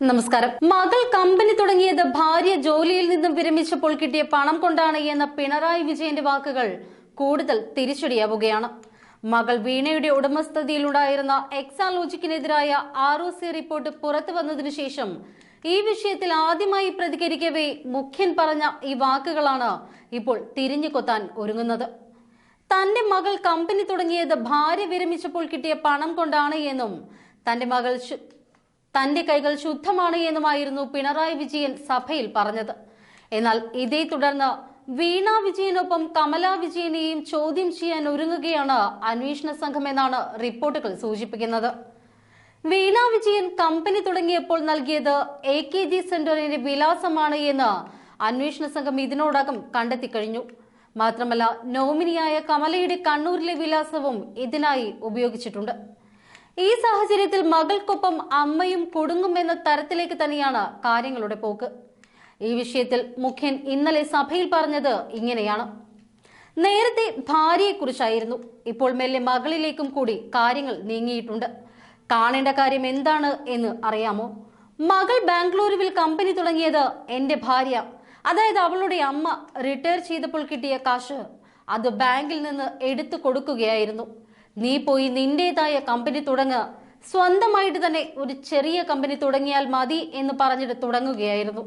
നമസ്കാരം. മകൾ കമ്പനി തുടങ്ങിയത് ഭാര്യ ജോലിയിൽ നിന്നും വിരമിച്ചപ്പോൾ കിട്ടിയ പണം കൊണ്ടാണ് എന്ന പിണറായി വിജയന്റെ വാക്കുകൾ കൂടുതൽ തിരിച്ചടിയാവുകയാണ്. മകൾ വീണയുടെ ഉടമസ്ഥതയിലുണ്ടായിരുന്ന എക്സാലോജിക്കിനെതിരായ ആർ ഒ സി റിപ്പോർട്ട് പുറത്തു വന്നതിനു ശേഷം ഈ വിഷയത്തിൽ ആദ്യമായി പ്രതികരിക്കവേ മുഖ്യൻ പറഞ്ഞ ഈ വാക്കുകളാണ് ഇപ്പോൾ തിരിഞ്ഞു കൊത്താൻ ഒരുങ്ങുന്നത്. തന്റെ മകൾ കമ്പനി തുടങ്ങിയത് ഭാര്യ വിരമിച്ചപ്പോൾ കിട്ടിയ പണം കൊണ്ടാണ് എന്നും തന്റെ മകൾ തന്റെ കൈകൾ ശുദ്ധമാണ് എന്നുമായിരുന്നു പിണറായി വിജയൻ സഭയിൽ പറഞ്ഞത്. എന്നാൽ ഇതേ തുടർന്ന് വീണ വിജയനൊപ്പം കമലാ വിജയനെയും ചോദ്യം ചെയ്യാൻ ഒരുങ്ങുകയാണ് അന്വേഷണ സംഘമെന്നാണ് റിപ്പോർട്ടുകൾ സൂചിപ്പിക്കുന്നത്. വീണ വിജയൻ കമ്പനി തുടങ്ങിയപ്പോൾ നൽകിയത് എ കെ ജി സെന്ററിന്റെ വിലാസമാണ് എന്ന് അന്വേഷണ സംഘം ഇതിനോടകം കണ്ടെത്തി കഴിഞ്ഞു. മാത്രമല്ല നോമിനിയായ കമലയുടെ കണ്ണൂരിലെ വിലാസവും ഇതിനായി ഉപയോഗിച്ചിട്ടുണ്ട്. ഈ സാഹചര്യത്തിൽ മകൾക്കൊപ്പം അമ്മയും കുടുങ്ങുമെന്ന തരത്തിലേക്ക് തന്നെയാണ് കാര്യങ്ങളുടെ പോക്ക്. ഈ വിഷയത്തിൽ മുഖ്യൻ ഇന്നലെ സഭയിൽ പറഞ്ഞത് ഇങ്ങനെയാണ്. നേരത്തെ ഭാര്യയെക്കുറിച്ചായിരുന്നു. ഇപ്പോൾ മെല്ലെ മകളിലേക്കും കൂടി കാര്യങ്ങൾ നീങ്ങിയിട്ടുണ്ട്. കാണേണ്ട കാര്യം എന്താണ് എന്ന് അറിയാമോ? മകൾ ബാംഗ്ലൂരുവിൽ കമ്പനി തുടങ്ങിയത് എന്റെ ഭാര്യ. അതായത് അവളുടെ അമ്മ റിട്ടയർ ചെയ്തപ്പോൾ കിട്ടിയ കാശ് അത് ബാങ്കിൽ നിന്ന് എടുത്തു കൊടുക്കുകയായിരുന്നു. നീ പോയി നിന്റേതായ കമ്പനി തുടങ്ങുക സ്വന്തമായിട്ട് തന്നെ ഒരു ചെറിയ കമ്പനി തുടങ്ങിയാൽ മതി എന്ന് പറഞ്ഞിട്ട് തുടങ്ങുകയായിരുന്നു.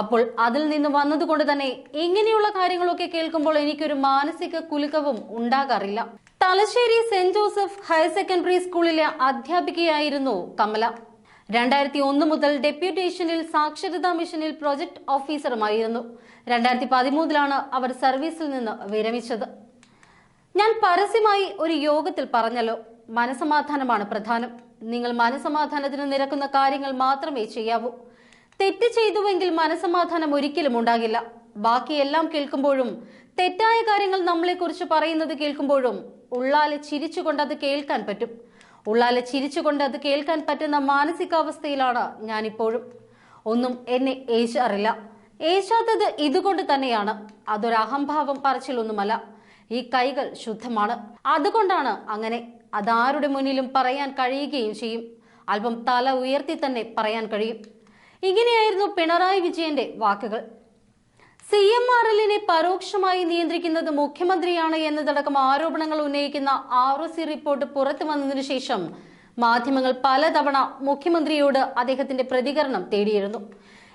അപ്പോൾ അതിൽ നിന്ന് വന്നതുകൊണ്ട് തന്നെ ഇങ്ങനെയുള്ള കാര്യങ്ങളൊക്കെ കേൾക്കുമ്പോൾ എനിക്കൊരു മാനസിക കുലുക്കവും ഉണ്ടാകാറില്ല. Thalassery saint Joseph higher secondary സ്കൂളിലെ അധ്യാപികയായിരുന്നു കമല. രണ്ടായിരത്തി ഒന്ന് മുതൽ ഡെപ്യൂട്ടേഷനിൽ സാക്ഷരതാ മിഷനിൽ പ്രൊജക്ട് ഓഫീസറുമായിരുന്നു. രണ്ടായിരത്തി പതിമൂന്നിലാണ് അവർ സർവീസിൽ നിന്ന് വിരമിച്ചത്. ഞാൻ പരസ്യമായി ഒരു യോഗത്തിൽ പറഞ്ഞല്ലോ മനസമാധാനമാണ് പ്രധാനം. നിങ്ങൾ മനസമാധാനത്തിന് നിരക്കുന്ന കാര്യങ്ങൾ മാത്രമേ ചെയ്യാവൂ. തെറ്റ് ചെയ്തുവെങ്കിൽ മനസമാധാനം ഒരിക്കലും ഉണ്ടാകില്ല. ബാക്കിയെല്ലാം കേൾക്കുമ്പോഴും തെറ്റായ കാര്യങ്ങൾ നമ്മളെക്കുറിച്ച് പറയുന്നത് കേൾക്കുമ്പോഴും ഉള്ളാലെ ചിരിച്ചുകൊണ്ട് അത് കേൾക്കാൻ പറ്റും. ഉള്ളാലെ ചിരിച്ചുകൊണ്ട് അത് കേൾക്കാൻ പറ്റുന്ന മാനസികാവസ്ഥയിലാണ് ഞാനിപ്പോഴും. ഒന്നും എന്നെ ഏശാറില്ല. ഏശാത്തത് ഇതുകൊണ്ട് തന്നെയാണ്. അതൊരു അഹംഭാവം പറച്ചിലൊന്നുമല്ല. ഈ കൈകൾ ശുദ്ധമാണ്. അതുകൊണ്ടാണ് അങ്ങനെ അതാരുടെ മുന്നിലും പറയാൻ കഴിയുകയും ചെയ്യും. അല്പം തല ഉയർത്തി തന്നെ പറയാൻ കഴിയും. ഇങ്ങനെയായിരുന്നു പിണറായി വിജയന്റെ വാക്കുകൾ. സി എം ആർ എല്ലിനെ പരോക്ഷമായി നിയന്ത്രിക്കുന്നത് മുഖ്യമന്ത്രിയാണ് എന്നതടക്കം ആരോപണങ്ങൾ ഉന്നയിക്കുന്ന ആർ ഒ സി റിപ്പോർട്ട് പുറത്തു വന്നതിനു ശേഷം മാധ്യമങ്ങൾ പലതവണ മുഖ്യമന്ത്രിയോട് അദ്ദേഹത്തിന്റെ പ്രതികരണം തേടിയിരുന്നു.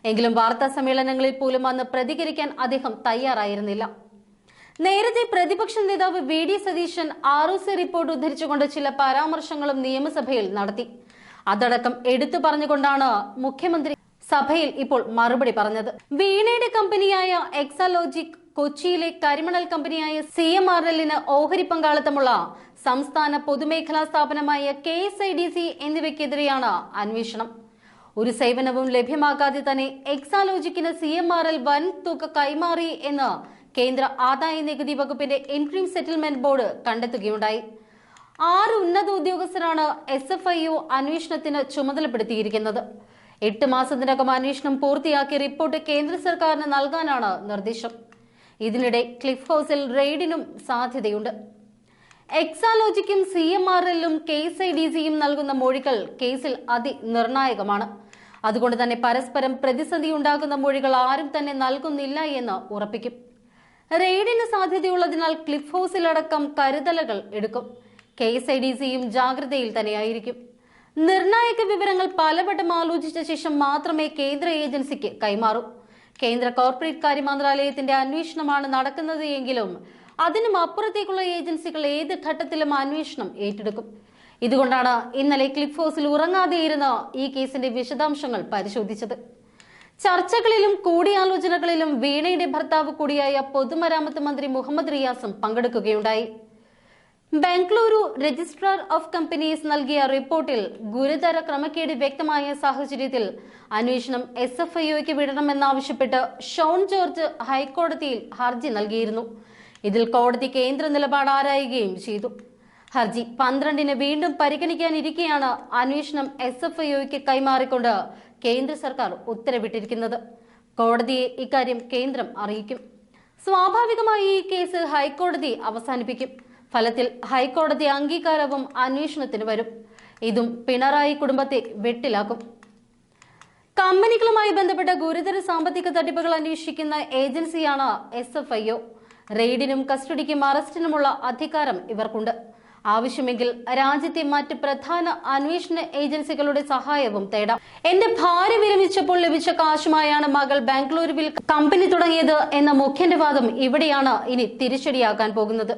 എങ്കിലും വാർത്താ സമ്മേളനങ്ങളിൽ പോലും അന്ന് പ്രതികരിക്കാൻ അദ്ദേഹം തയ്യാറായിരുന്നില്ല. നേരത്തെ പ്രതിപക്ഷ നേതാവ് V D Satheesan R O C report ഉദ്ധരിച്ചുകൊണ്ട് ചില പരാമർശങ്ങളും നിയമസഭയിൽ നടത്തി. അതടക്കം എടുത്തു പറഞ്ഞുകൊണ്ടാണ് മുഖ്യമന്ത്രി സഭയിൽ ഇപ്പോൾ മറുപടി പറഞ്ഞത്. വീണയുടെ കമ്പനിയായ എക്സാലോജിക് കൊച്ചിയിലെ കരിമണൽ കമ്പനിയായ സി എം ആർ എല്ലിന് ഓഹരി പങ്കാളിത്തമുള്ള സംസ്ഥാന പൊതുമേഖലാ സ്ഥാപനമായ K S I D C എന്നിവയ്ക്കെതിരെയാണ് അന്വേഷണം. ഒരു സേവനവും ലഭ്യമാക്കാതെ തന്നെ എക്സാലോജിക്കിന് സി എം ആർ എൽ വൻ തുക കൈമാറി എന്ന് കേന്ദ്ര ആദായ നികുതി വകുപ്പിന്റെ ഇൻട്രീം സെറ്റിൽമെന്റ് ബോർഡ് കണ്ടെത്തുകയുണ്ടായി. ആറ് ഉന്നത ഉദ്യോഗസ്ഥരാണ് എസ് എഫ് ഐ യു അന്വേഷണത്തിന് ചുമതലപ്പെടുത്തിയിരിക്കുന്നത്. എട്ട് മാസത്തിനകം അന്വേഷണം പൂർത്തിയാക്കി റിപ്പോർട്ട് കേന്ദ്ര സർക്കാരിന് നൽകാനാണ് നിർദ്ദേശം. ഇതിനിടെ ക്ലിഫ് ഹൗസിൽ റെയ്ഡിനും സാധ്യതയുണ്ട്. എക്സാലോജിക്കും സി എം ആർ എല്ലും കെ എസ് ഐ ഡി സിയും നൽകുന്ന മൊഴികൾ കേസിൽ അതിനിർണായകമാണ്. അതുകൊണ്ട് തന്നെ പരസ്പരം പ്രതിസന്ധി ഉണ്ടാക്കുന്ന മൊഴികൾ ആരും തന്നെ നൽകുന്നില്ല എന്ന് ഉറപ്പിക്കും. റെയ്ഡിന് സാധ്യതയുള്ളതിനാൽ ക്ലിഫ് ഹൗസിലടക്കം കരുതലുകൾ എടുക്കും. കെ എസ് ഐ ഡി സിയും ജാഗ്രതയിൽ തന്നെയായിരിക്കും. നിർണായക വിവരങ്ങൾ പലവട്ടം ആലോചിച്ച ശേഷം മാത്രമേ കേന്ദ്ര ഏജൻസിക്ക് കൈമാറൂ. കേന്ദ്ര കോർപ്പറേറ്റ് കാര്യ മന്ത്രാലയത്തിന്റെ അന്വേഷണമാണ് നടക്കുന്നത് എങ്കിലും അതിനും അപ്പുറത്തേക്കുള്ള ഏജൻസികൾ ഏത് ഘട്ടത്തിലും അന്വേഷണം ഏറ്റെടുക്കും. ഇതുകൊണ്ടാണ് ഇന്നലെ ക്ലിഫ് ഹൗസിൽ ഉറങ്ങാതെയിരുന്ന ഈ കേസിന്റെ വിശദാംശങ്ങൾ പരിശോധിച്ചത്. ചർച്ചകളിലും കൂടിയാലോചനകളിലും വീണയുടെ ഭർത്താവ് കൂടിയായ പൊതുമരാമത്ത് മന്ത്രി മുഹമ്മദ് റിയാസും പങ്കെടുക്കുകയുണ്ടായി. ബംഗളൂരു രജിസ്ട്രാർ ഓഫ് കമ്പനീസ് നൽകിയ റിപ്പോർട്ടിൽ ഗുരുതര ക്രമക്കേട് വ്യക്തമായ സാഹചര്യത്തിൽ അന്വേഷണം എസ് എഫ് ഐഒക്ക് വിടണമെന്നാവശ്യപ്പെട്ട് ഷോൺ ജോർജ് ഹൈക്കോടതിയിൽ ഹർജി നൽകിയിരുന്നു. ഇതിൽ കോടതി കേന്ദ്ര നിലപാട് ആരായുകയും ചെയ്തു. ഹർജി പന്ത്രണ്ടിന് വീണ്ടും പരിഗണിക്കാനിരിക്കെയാണ് അന്വേഷണം എസ് എഫ് ഐക്ക് കൈമാറിക്കൊണ്ട് കേന്ദ്ര സർക്കാർ ഉത്തരവിട്ടിരിക്കുന്നത്. കോടതിയെ ഇക്കാര്യം കേന്ദ്രം അറിയിക്കും. സ്വാഭാവികമായി ഈ കേസ് ഹൈക്കോടതി അവസാനിപ്പിക്കും. ഫലത്തിൽ ഹൈക്കോടതി അംഗീകാരവും അന്വേഷണത്തിന് വരും. ഇതും പിണറായി കുടുംബത്തെ വെട്ടിലാക്കും. കമ്പനികളുമായി ബന്ധപ്പെട്ട ഗുരുതര സാമ്പത്തിക തട്ടിപ്പുകൾ അന്വേഷിക്കുന്ന ഏജൻസിയാണ് എസ് എഫ് ഐ ഒ റെയ്ഡിനും കസ്റ്റഡിക്കും അറസ്റ്റിനുമുള്ള അധികാരം ഇവർക്കുണ്ട്. ആവശ്യമെങ്കിൽ രാജ്യത്തെ മറ്റ് പ്രധാന അന്വേഷണ ഏജൻസികളുടെ സഹായവും തേടാം. എന്റെ ഭാര്യ വിരമിച്ചപ്പോൾ ലഭിച്ച കാശുമായാണ് മകൾ ബാംഗ്ലൂരുവിൽ കമ്പനി തുടങ്ങിയത് എന്ന മുഖ്യന്റെ വാദം ഇവിടെയാണ് ഇനി തിരിച്ചടിയാക്കാൻ പോകുന്നത്.